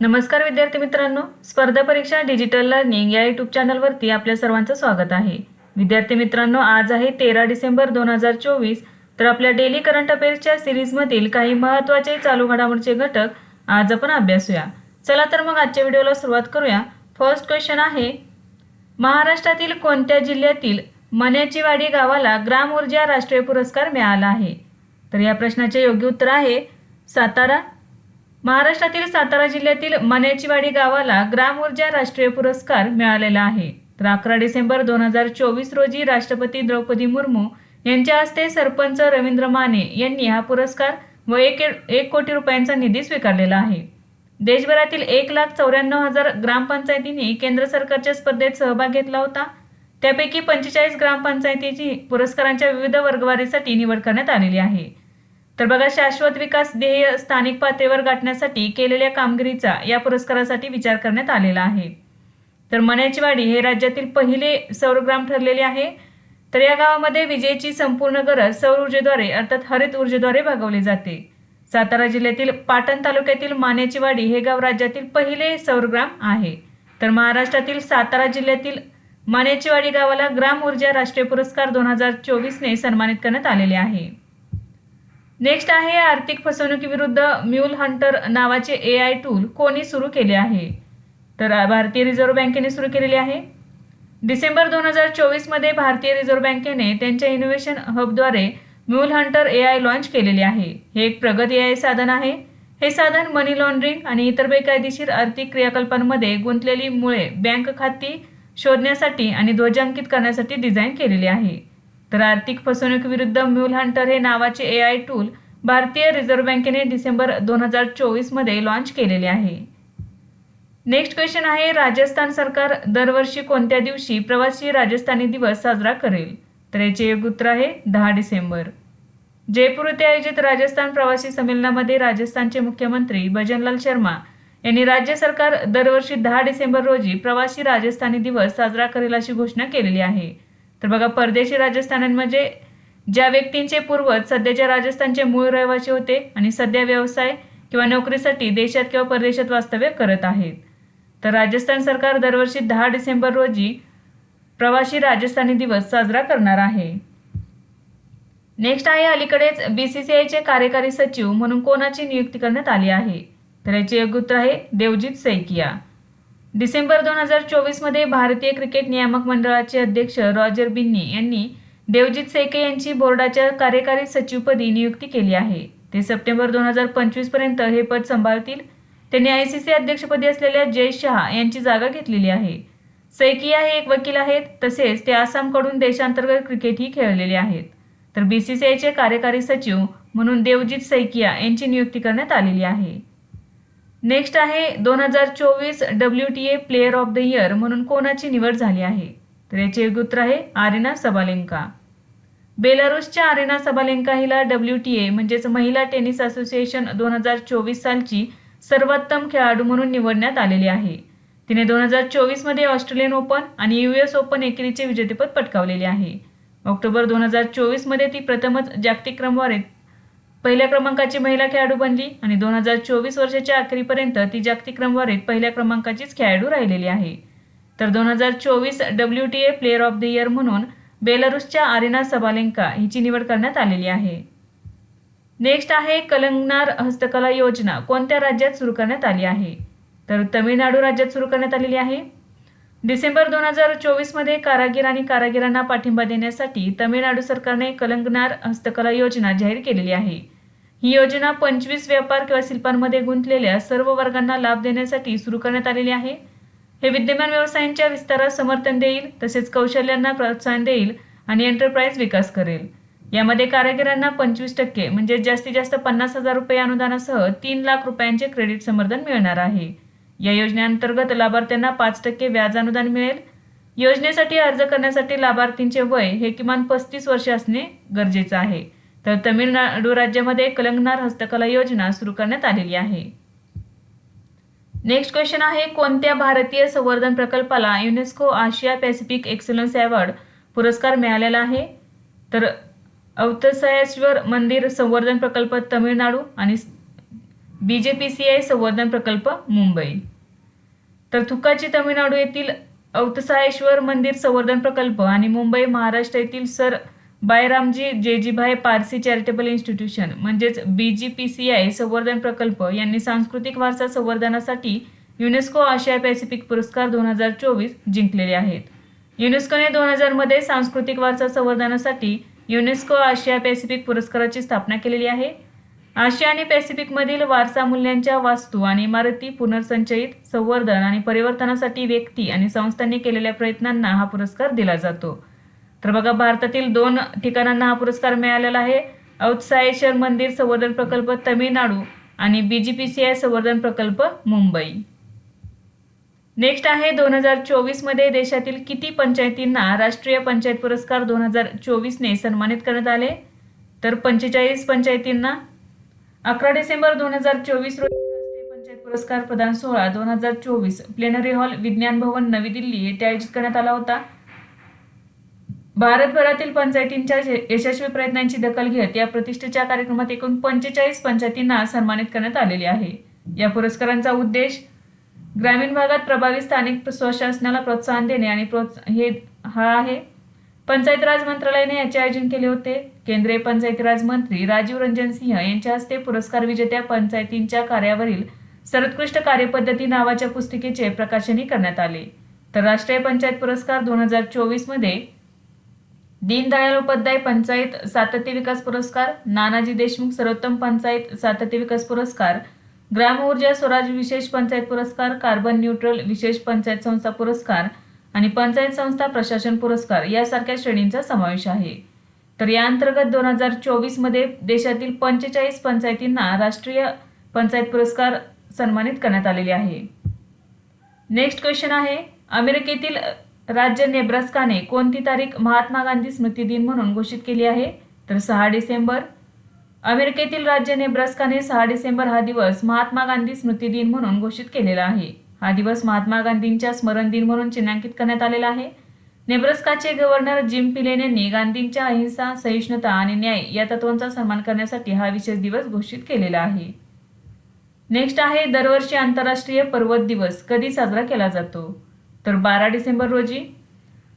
नमस्कार विद्यार्थी मित्रांनो. स्पर्धा परीक्षा डिजिटल लर्निंग या यूट्यूब चॅनलवरती आपल्या सर्वांचं स्वागत आहे. विद्यार्थी मित्रांनो आज आहे तेरा डिसेंबर दोन हजार चोवीस. तर आपल्या डेली करंट अफेअर्सच्या सिरीजमधील काही महत्त्वाचे चालू घडामोडीचे घटक आज आपण अभ्यासूया. चला तर मग आजच्या व्हिडिओला सुरुवात करूया. फर्स्ट क्वेश्चन आहे महाराष्ट्रातील कोणत्या जिल्ह्यातील मन्याचीवाडी गावाला ग्राम ऊर्जा राष्ट्रीय पुरस्कार मिळाला आहे? तर या प्रश्नाचे योग्य उत्तर आहे सातारा महाराष्ट्रातील सातारा जिल्ह्यातील मनेचीवाडी गावाला ग्राम ऊर्जा राष्ट्रीय पुरस्कार मिळालेला आहे. तर अकरा डिसेंबर दोन हजार चोवीस रोजी राष्ट्रपती द्रौपदी मुर्मू यांच्या हस्ते सरपंच रवींद्र माने यांनी हा पुरस्कार व एक एक कोटी रुपयांचा निधी स्वीकारलेला आहे. देशभरातील एक लाख चौऱ्याण्णव हजार ग्रामपंचायतींनी केंद्र सरकारच्या स्पर्धेत सहभाग घेतला होता. त्यापैकी पंचेचाळीस ग्रामपंचायतीची पुरस्कारांच्या विविध वर्गवारीसाठी निवड करण्यात आलेली आहे. तर बघा शाश्वत विकास ध्येय स्थानिक पातळीवर गाठण्यासाठी केलेल्या कामगिरीचा या पुरस्कारासाठी विचार करण्यात आलेला आहे. तर मण्याचीवाडी हे राज्यातील पहिले सौरग्राम ठरलेले आहे. तर या गावामध्ये विजेची संपूर्ण गरज सौर ऊर्जेद्वारे अर्थात हरित ऊर्जेद्वारे भागवली जाते. सातारा जिल्ह्यातील पाटण तालुक्यातील मानेचीवाडी हे गाव राज्यातील पहिले सौरग्राम आहे. तर महाराष्ट्रातील सातारा जिल्ह्यातील मानेचीवाडी गावाला ग्राम ऊर्जा राष्ट्रीय पुरस्कार दोन हजार चोवीसने सन्मानित करण्यात आलेले आहे. नेक्स्ट आहे आर्थिक फसवणुकीविरुद्ध म्यूल हंटर नावाचे ए आय टूल कोणी सुरू केले आहे? तर भारतीय रिझर्व्ह बँकेने सुरू केलेले आहे. डिसेंबर दोन हजार चोवीसमध्ये भारतीय रिझर्व्ह बँकेने त्यांच्या innovation हबद्वारे mule hunter A I launch केलेले आहे. हे एक प्रगत ए आय साधन आहे. हे साधन मनी लॉन्ड्रिंग आणि इतर बेकायदेशीर आर्थिक क्रियाकल्पांमध्ये गुंतलेली मुळे बँक खाती शोधण्यासाठी आणि ध्वजांकित करण्यासाठी डिझाईन केलेले आहे. तर आर्थिक फसवणुकीविरुद्ध म्यूल हंटर हे नावाचे ए आय टूल भारतीय रिझर्व्ह बँकेने डिसेंबर दोन हजार चोवीसमध्ये लॉन्च केलेले आहे. नेक्स्ट क्वेश्चन आहे राजस्थान सरकार दरवर्षी कोणत्या दिवशी प्रवासी राजस्थानी दिवस साजरा करेल? तर याचे एक उत्तर आहे दहा डिसेंबर. जयपूर येथे आयोजित राजस्थान प्रवासी संमेलनामध्ये राजस्थानचे मुख्यमंत्री भजनलाल शर्मा यांनी राज्य सरकार दरवर्षी दहा डिसेंबर रोजी प्रवासी राजस्थानी दिवस साजरा करेल अशी घोषणा केलेली आहे. तर बघा परदेशी राजस्थानांमध्ये ज्या व्यक्तींचे पूर्वज सध्याच्या राजस्थानचे मूळ रहिवासी होते आणि सध्या व्यवसाय किंवा नोकरीसाठी देशात किंवा परदेशात वास्तव्य करत आहेत. तर राजस्थान सरकार दरवर्षी दहा डिसेंबर रोजी प्रवासी राजस्थानी दिवस साजरा करणार आहे. नेक्स्ट आहे अलीकडेच बी सी सी आयचे कार्यकारी सचिव म्हणून कोणाची नियुक्ती करण्यात आली आहे? तर याचे एक उत्तर आहे देवजित सैकिया. डिसेंबर दोन हजार चोवीसमध्ये भारतीय क्रिकेट नियामक मंडळाचे अध्यक्ष रॉजर बिन्नी यांनी देवजित सैके यांची बोर्डाच्या कार्यकारी सचिवपदी नियुक्ती केली आहे. ते सप्टेंबर दोन हजार पंचवीसपर्यंत हे पद सांभाळतील. त्यांनी आय सी सी अध्यक्षपदी असलेल्या जय शहा यांची जागा घेतलेली आहे. सैकिया हे एक वकील आहेत तसेच ते आसामकडून देशांतर्गत क्रिकेटही खेळलेले आहेत. तर बी सी सी आयचे कार्यकारी सचिव म्हणून देवजित सैकिया यांची नियुक्ती करण्यात आलेली आहे. नेक्स्ट आहे दोन हजार चोवीस W T A player of the year म्हणून कोणाची निवड झाली आहे? तर याचे योग्य उत्तर आहे आरिना सबालेंका. बेलारूसच्या आरिना सबालेंका हिला डब्ल्यू टी ए म्हणजेच महिला टेनिस असोसिएशन दोन हजार चोवीस सालची सर्वोत्तम खेळाडू म्हणून निवडण्यात आलेली आहे. तिने दोन हजार चोवीसमध्ये ऑस्ट्रेलियन ओपन आणि यू एस ओपन एकेरीचे विजेतेपद पटकावलेले आहे. ऑक्टोबर दोन हजार चोवीसमध्ये ती प्रथमच जागतिक क्रमवारीत पहिल्या क्रमांकाची महिला खेळाडू बनली आणि दोन हजार चोवीस वर्षाच्या अखेरीपर्यंत ती जागतिक क्रमवारीत पहिल्या क्रमांकाचीच खेळाडू राहिलेली आहे. तर दोन हजार चोवीस W T A player of the year म्हणून बेलारुसच्या आरिना सबालेंका हिची निवड करण्यात आलेली आहे. नेक्स्ट आहे कलंगनार हस्तकला योजना. कोणत्या राज्यात सुरू करण्यात आली आहे? तर तमिळनाडू राज्यात सुरू करण्यात आलेली आहे. डिसेंबर दोन हजार चोवीसमध्ये कारागीर आणि कारागिरांना पाठिंबा देण्यासाठी तमिळनाडू सरकारने कलंगनार हस्तकला योजना जाहीर केलेली आहे. ही योजना पंचवीस व्यापार किंवा शिल्पांमध्ये गुंतलेल्या सर्व वर्गांना लाभ देण्यासाठी सुरू करण्यात आलेली आहे. हे विद्यमान व्यवसायांच्या विस्तारास समर्थन देईल तसेच कौशल्यांना प्रोत्साहन देईल आणि एंटरप्राइज विकास करेल. यामध्ये कारागिरांना पंचवीस टक्के म्हणजे जास्तीत जास्त पन्नास हजार रुपये अनुदानासह तीन लाख रुपयांचे क्रेडिट समर्थन मिळणार आहे. या योजनेअंतर्गत लाभार्थ्यांना पाच टक्के व्याज अनुदान मिळेल. योजनेसाठी अर्ज करण्यासाठी लाभार्थींचे वय हे किमान पस्तीस वर्ष असणे गरजेचं आहे. तर तमिळनाडू राज्यामध्ये कलंगनार हस्तकला योजना सुरू करण्यात आलेली आहे. नेक्स्ट क्वेश्चन आहे कोणत्या भारतीय संवर्धन प्रकल्पाला युनेस्को आशिया पॅसिफिक एक्सलन्स अवॉर्ड पुरस्कार मिळालेला आहे? तर अवतसयाश्वर मंदिर संवर्धन प्रकल्प तमिळनाडू आणि B J P C I संवर्धन प्रकल्प मुंबई. तर थुकाची तमिळनाडू येथील औतसाहेश्वर मंदिर संवर्धन प्रकल्प आणि मुंबई महाराष्ट्र येथील sir Byramjee Jeejeebhoy Parsi charitable institution म्हणजेच B J P C I संवर्धन प्रकल्प यांनी सांस्कृतिक वारसा संवर्धनासाठी युनेस्को आशिया पॅसिफिक पुरस्कार दोन हजार चोवीस जिंकलेले आहेत. युनेस्कोने दोन हजारमध्ये सांस्कृतिक वारसा संवर्धनासाठी युनेस्को आशिया पॅसिफिक पुरस्काराची स्थापना केलेली आहे. आशिया आणि पॅसिफिकमधील वारसा मूल्यांच्या वास्तू आणि इमारती पुनर्संचयित संवर्धन आणि परिवर्तनासाठी व्यक्ती आणि संस्थांनी केलेल्या प्रयत्नांना हा पुरस्कार दिला जातो. तर बघा भारतातील दोन ठिकाणांना हा पुरस्कार मिळालेला आहे. औत्साहेश्वर मंदिर संवर्धन प्रकल्प तमिळनाडू आणि B J P C I संवर्धन प्रकल्प मुंबई. नेक्स्ट आहे दोन हजार चोवीसमध्ये देशातील किती पंचायतींना राष्ट्रीय पंचायत पुरस्कार दोन हजार चोवीसने सन्मानित करण्यात आले? तर पंचेचाळीस पंचायतींना अकरा डिसेंबर दोन हजार चोवीस रोजी राष्ट्रीय पंचायत पुरस्कार प्रदान सोहळा दोन हजार चोवीस प्लेनरी हॉल विज्ञान भवन नवी दिल्ली येथे आयोजित करण्यात आला होता. भारतभरातील पंचायतींच्या यशस्वी प्रयत्नांची दखल घेत या प्रतिष्ठेच्या कार्यक्रमात एकूण पंचेचाळीस पंचायतींना सन्मानित करण्यात आलेले आहे. या पुरस्कारांचा उद्देश ग्रामीण भागात प्रभावी स्थानिक स्वशासनाला प्रोत्साहन देणे आणि प्रोत्स हे हा आहे पंचायत राज मंत्रालयाने याचे आयोजन केले होते. केंद्रीय पंचायती राज मंत्री राजीव रंजन सिंह यांच्या हस्ते पुरस्कार विजेत्या पंचायतींच्या कार्यावरील सर्वोत्कृष्ट कार्यपद्धती नावाच्या पुस्तिकेचे प्रकाशनही करण्यात आले. तर राष्ट्रीय पंचायत पुरस्कार दोन हजार चोवीसमध्ये दीनदयाळ उपाध्याय पंचायत सातत्य विकास पुरस्कार नानाजी देशमुख सर्वोत्तम पंचायत सातत्य विकास पुरस्कार ग्राम ऊर्जा स्वराज विशेष पंचायत पुरस्कार कार्बन न्यूट्रल विशेष पंचायत संस्था पुरस्कार आणि पंचायत संस्था प्रशासन पुरस्कार यासारख्या श्रेणींचा समावेश आहे. तर या अंतर्गत दोन हजार चोवीसमध्ये देशातील पंचेचाळीस पंचायतींना राष्ट्रीय पंचायत पुरस्कार सन्मानित करण्यात आलेले आहे. नेक्स्ट क्वेश्चन आहे अमेरिकेतील राज्य नेब्रास्काने कोणती तारीख महात्मा गांधी स्मृती दिन म्हणून घोषित केली आहे? तर सहा डिसेंबर. अमेरिकेतील राज्य नेब्रास्काने सहा डिसेंबर हा दिवस महात्मा गांधी स्मृती दिन म्हणून घोषित केलेला आहे. हा दिवस महात्मा गांधींच्या स्मरण दिन म्हणून चिन्हांकित करण्यात आलेला आहे. नेब्रस्काचे गव्हर्नर जिम पिलेन यांनी गांधींच्या अहिंसा सहिष्णुता आणि न्याय या तत्वांचा सन्मान करण्यासाठी हा विशेष दिवस घोषित केलेला आहे. नेक्स्ट आहे दरवर्षी आंतरराष्ट्रीय पर्वत दिवस कधी साजरा केला जातो? तर बारा डिसेंबर रोजी.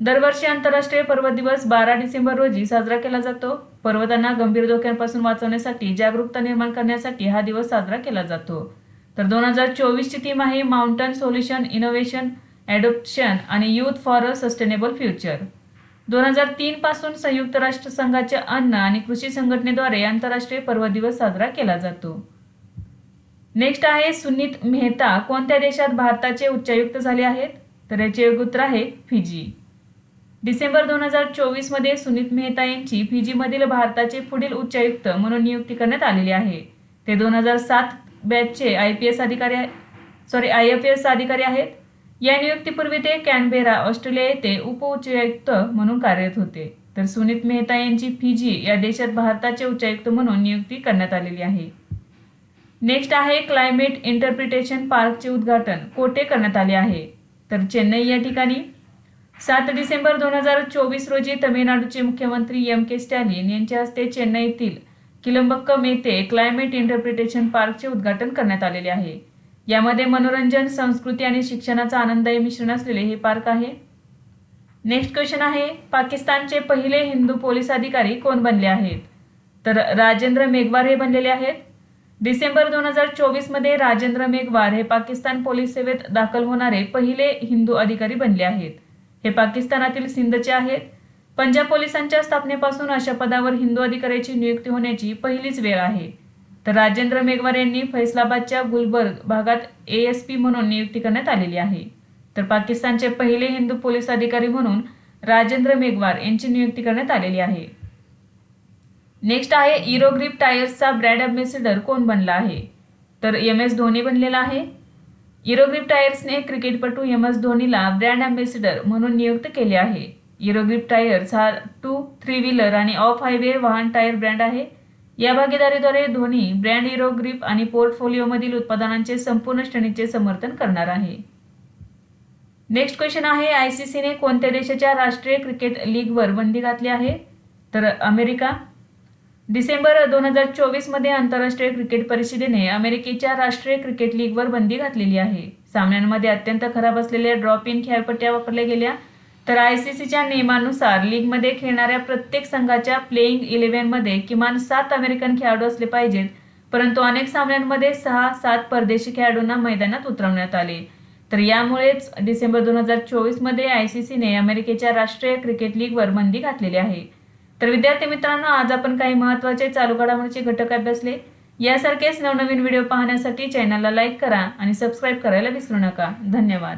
दरवर्षी आंतरराष्ट्रीय पर्वत दिवस बारा डिसेंबर रोजी साजरा केला जातो. पर्वतांना गंभीर धोक्यांपासून वाचवण्यासाठी जागरूकता निर्माण करण्यासाठी हा दिवस साजरा केला जातो. तर दोन हजार चोवीसची थीम आहे माउंटन सोल्युशन इनोव्हेशन ॲडॉप्शन आणि youth for a sustainable future दोन हजार तीन पासून संयुक्त राष्ट्र संघाच्या अन्न आणि कृषी संघटनेद्वारे आंतरराष्ट्रीय पर्व दिवस साजरा केला जातो. नेक्स्ट आहे सुनीत मेहता. कोणत्या देशात भारताचे उच्चायुक्त झाले आहेत? तर याचे उत्तर आहे फिजी. डिसेंबर दोन हजार चोवीसमध्ये सुनीत मेहता यांची फिजीमधील भारताचे पुढील उच्चायुक्त म्हणून नियुक्ती करण्यात आलेली आहे. ते दोन हजार सात बॅचचे आय पी एस अधिकारी सॉरी आय एफ एस अधिकारी आहेत. या नियुक्तीपूर्वी ते कॅनबेरा ऑस्ट्रेलिया येथे उप उच्चायुक्त म्हणून कार्यरत होते. तर सुनीत मेहता यांची फिजी या देशात भारताचे उच्चायुक्त म्हणून नियुक्ती करण्यात आलेली आहे. नेक्स्ट आहे क्लायमेट इंटरप्रिटेशन पार्कचे उद्घाटन कोठे करण्यात आले आहे? तर चेन्नई या ठिकाणी. सात डिसेंबर दोन हजार चोवीस रोजी तमिळनाडूचे मुख्यमंत्री एम के स्टॅलिन यांच्या हस्ते चेन्नईतील किलंबक्कम येथे क्लायमेट इंटरप्रिटेशन पार्कचे उद्घाटन करण्यात आलेले आहे. यामध्ये मनोरंजन संस्कृती आणि शिक्षणाचा आनंददायी मिश्रण असलेले हे पार्क आहे. नेक्स्ट क्वेश्चन आहे पाकिस्तानचे पहिले हिंदू पोलीस अधिकारी कोण बनले आहेत? तर राजेंद्र मेघवार हे बनलेले आहेत. डिसेंबर दोन हजार चोवीसमध्ये राजेंद्र मेघवार हे पाकिस्तान पोलीस सेवेत दाखल होणारे पहिले हिंदू अधिकारी बनले आहेत. हे पाकिस्तानातील सिंधचे आहेत. पंजाब पोलिसांच्या स्थापनेपासून अशा पदावर हिंदू अधिकाऱ्याची नियुक्ती होण्याची पहिलीच वेळ आहे. तर राजेंद्र मेघवार यांनी फैसलाबादच्या गुलबर्ग भागात ए एस पी म्हणून नियुक्ती करण्यात आलेली आहे. तर पाकिस्तानचे पहिले हिंदू पोलीस अधिकारी म्हणून राजेंद्र मेघवार यांची नियुक्ती करण्यात आलेली आहे. नेक्स्ट आहे इरोग्रीप टायर्सचा ब्रँड अम्बेसिडर कोण बनला आहे? तर एम एस धोनी बनलेला आहे. इरोग्रीप टायर्सने क्रिकेटपटू एम एस धोनीला ब्रँड अम्बेसिडर म्हणून नियुक्त केले आहे. इरोग्रिप टायर्स हा टू थ्री व्हीलर आणि ऑफ हायवे वाहन टायर ब्रँड आहे. या भागीदारीद्वारे धोनी ब्रँड इरोग्रिप आणि पोर्टफोलिओमधील उत्पादनांचे संपूर्ण श्रेणीचे समर्थन करणार आहे. नेक्स्ट क्वेश्चन आहे आय सी सीने कोणत्या देशाच्या राष्ट्रीय क्रिकेट लीगवर बंदी घातली आहे? तर अमेरिका. डिसेंबर दोन हजार चोवीसमध्ये आंतरराष्ट्रीय क्रिकेट परिषदेने अमेरिकेच्या राष्ट्रीय क्रिकेट लीगवर बंदी घातलेली आहे. सामन्यांमध्ये अत्यंत खराब असलेल्या ड्रॉप इन खेळपट्ट्या वापरल्या गेल्या. तर आय सी सीच्या नियमानुसार लीगमध्ये खेळणाऱ्या प्रत्येक संघाच्या प्लेईंग इलेव्हनमध्ये किमान सात अमेरिकन खेळाडू असले पाहिजेत. परंतु अनेक सामन्यांमध्ये सहा सात परदेशी खेळाडूंना मैदानात उतरवण्यात आले. तर यामुळेच डिसेंबर दोन हजार चोवीसमध्ये आय सी सीने अमेरिकेच्या राष्ट्रीय क्रिकेट लीगवर बंदी घातलेली आहे. तर विद्यार्थी मित्रांनो आज आपण काही महत्त्वाचे चालू घडामोडीचे घटक अभ्यासले. यासारखेच नवनवीन व्हिडिओ पाहण्यासाठी चॅनलला लाईक करा आणि सबस्क्राईब करायला विसरू नका. धन्यवाद.